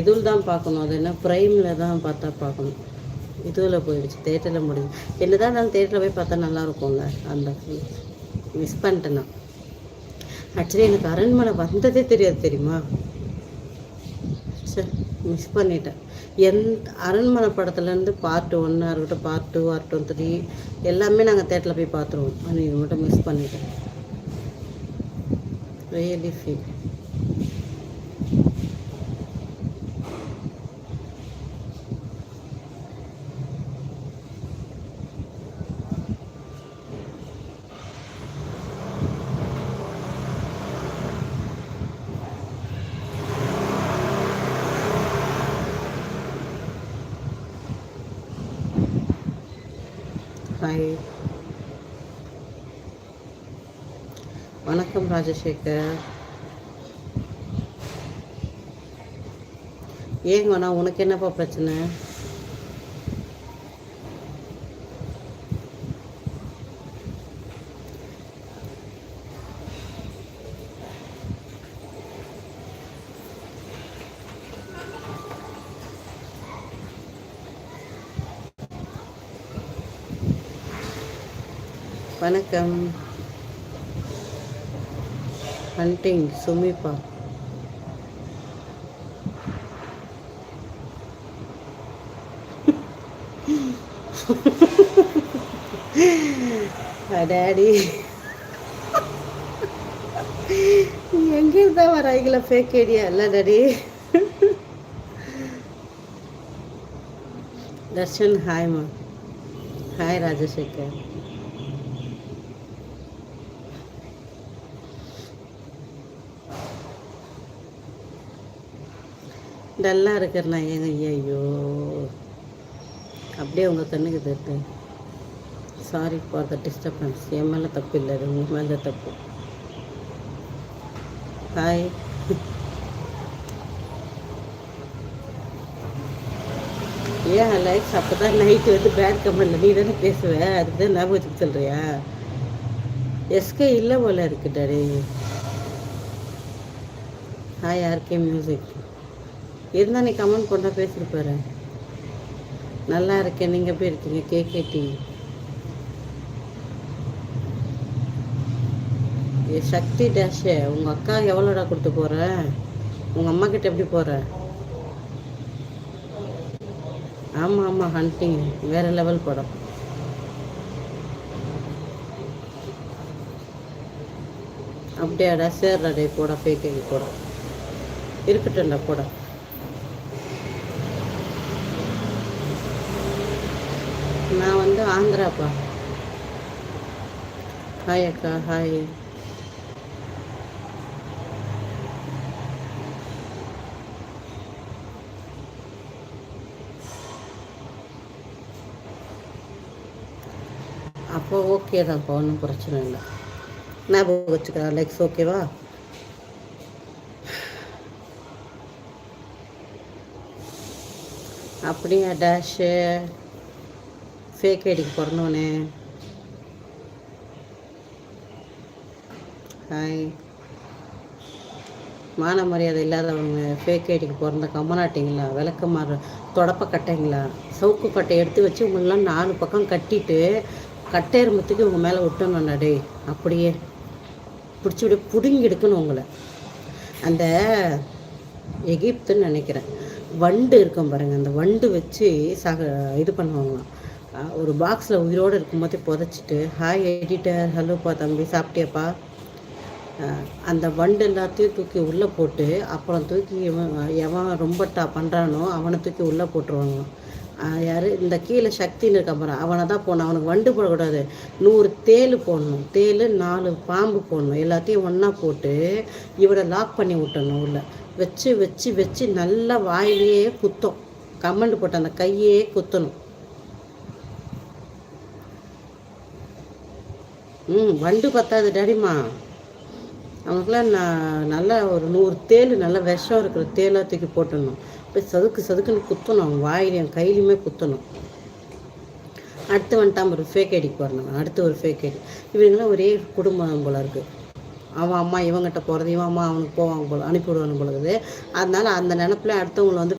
இதில் தான் பார்க்கணும். அது என்ன ப்ரைமில் தான் பார்த்தா பார்க்கணும். இதுவில் போயிடுச்சு தேட்டரில் முடிஞ்சு. என்னதான் இருந்தாலும் தேட்டரில் போய் பார்த்தா நல்லா இருக்கும்ல அந்த மிஸ் பண்ணிட்டேன் நான் ஆக்சுவலி எனக்கு அரண்மனை வந்ததே தெரியாது தெரியுமா? சரி மிஸ் பண்ணிட்டேன். எந்த அரண்மனை படத்துலேருந்து பார்ட் ஒன்னாக இருக்கட்டும் பார்ட் டூ இருக்கட்டும் த்ரீ எல்லாமே நாங்கள் தேட்டரில் போய் பார்த்துருவோம். ஆனால் இது மட்டும் மிஸ் பண்ணிட்டேன். Really feel hi. வணக்கம் ராஜசேகர். ஏங்கண்ணா உனக்கு என்னப்பா பிரச்சனை? வணக்கம். ஹண்டிங் சுமிப்பா. டேடி எங்கிருந்தா வராங்களா ஃபேக் ஐடியா இல்லை டாடி. தர்ஷன் ஹாய்மா ஹாய் ராஜசேகர். டல்லாக இருக்கிறேண்ணா ஏங்க ஐயோ அப்படியே உங்கள் கண்ணுக்கு தட்டு சாரி ஃபார் த டிஸ்டர்பன்ஸ் என் மேலே தப்பு இல்லை அது உங்கள் மேலே தப்பு. ஹாய் ஏன் லைக்ஸ் அப்போ தான் நைட்டு வந்து பேட் கமெண்ட்ல நீ தானே பேசுவ? அதுக்கு தான் ஞாபகம் சொல்கிறியா எஸ்கே இல்லை போல இருக்கு டாடி. ஹாய் ஆர்கே மியூசிக் இருந்தால் நீ கமெண்ட் பண்ணால் பேசியிருப்பாரு நல்லா இருக்கேன் நீங்கள் எப்படி இருக்கீங்க? கேகேடி சக்தி டேஷே உங்கள் அக்கா எவ்வளோடா கொடுத்து போகிற உங்கள் அம்மா கிட்ட எப்படி போகிற ஆமாம் ஆமாம் ஹண்டிங் வேறு லெவல் படம். அப்படியாடா சேர்டா டே போடா ஃபேக் போட. இருக்கட்டும்டா போடா. நான் வந்து ஆந்திராப்பா. ஹாய் அக்கா ஹாய் அப்போ ஓகே தான்ப்பா ஒன்றும் பிரச்சனை இல்லை. ஞாபகம் வச்சுக்கிறேன் லைக்ஸ் ஓகேவா அப்படியா டேஷு ஃபேக் ஐடிக்கு பிறந்தவனே ஹாய் மான மரியாதை இல்லாதவங்க ஃபேக் ஐடிக்கு பிறந்த கம்மநாட்டிங்களா விளக்க மாற தொடப்ப கட்டைங்களா சவுக்கு கட்டை எடுத்து வச்சு உங்களெலாம் நாலு பக்கம் கட்டிட்டு கட்டையரம்பத்துக்கு உங்கள் மேலே விட்டணும் டே அப்படியே பிடிச்சி விட பிடுங்கி எடுக்கணும் உங்களை. அந்த எகிப்துன்னு நினைக்கிறேன். வண்டு இருக்கும் பாருங்கள் அந்த வண்டு வச்சு சக இது பண்ணுவாங்களாம். ஒரு பாக்ஸில் உயிரோடு இருக்கும்போது புதைச்சிட்டு ஹாய் எடிட்டர் ஹலோப்பா தம்பி சாப்பிட்டியாப்பா? அந்த வண்டு எல்லாத்தையும் தூக்கி உள்ளே போட்டு அப்புறம் தூக்கி எவன் எவன் ரொம்ப டா பண்ணுறானோ அவனை தூக்கி உள்ளே போட்டுருவாங்க. யார்? இந்த கீழே சக்தின்னு இருக்க போகிறான் அவனை தான் போடணும். அவனுக்கு வண்டு போடக்கூடாது. நூறு தேல் போடணும். தேல் நாலு பாம்பு போடணும். எல்லாத்தையும் ஒன்றா போட்டு இவரை லாக் பண்ணி விட்டணும் உள்ள. வச்சு வச்சு வச்சு நல்லா வாயிலேயே குத்தம். கமெண்ட் போட்டு அந்த கையே குத்தணும். ம் வண்டு பத்தாது டேடிம்மா. அவனுக்குலாம் நான் நல்லா ஒரு நூறு தேல் நல்லா விஷம் இருக்கிற தேலாக தூக்கி போட்டுடணும். அப்படியே சதுக்கு சதுக்குன்னு குத்தணும் அவன் வாயிலையும் கையிலையுமே குத்தணும். அடுத்து வந்துட்டான் ஒரு ஃபேக் ஐடிக்கு வரணும் அடுத்து ஒரு ஃபேக் ஐடி இவங்களாம் ஒரே குடும்பம் போல இருக்குது அவன் அம்மா இவங்கிட்ட போகிறது இவன் அம்மா அவனுக்கு போவாங்க போல அனுப்பி போல பொழுது அதனால் அந்த நினப்பில் அடுத்தவங்களை வந்து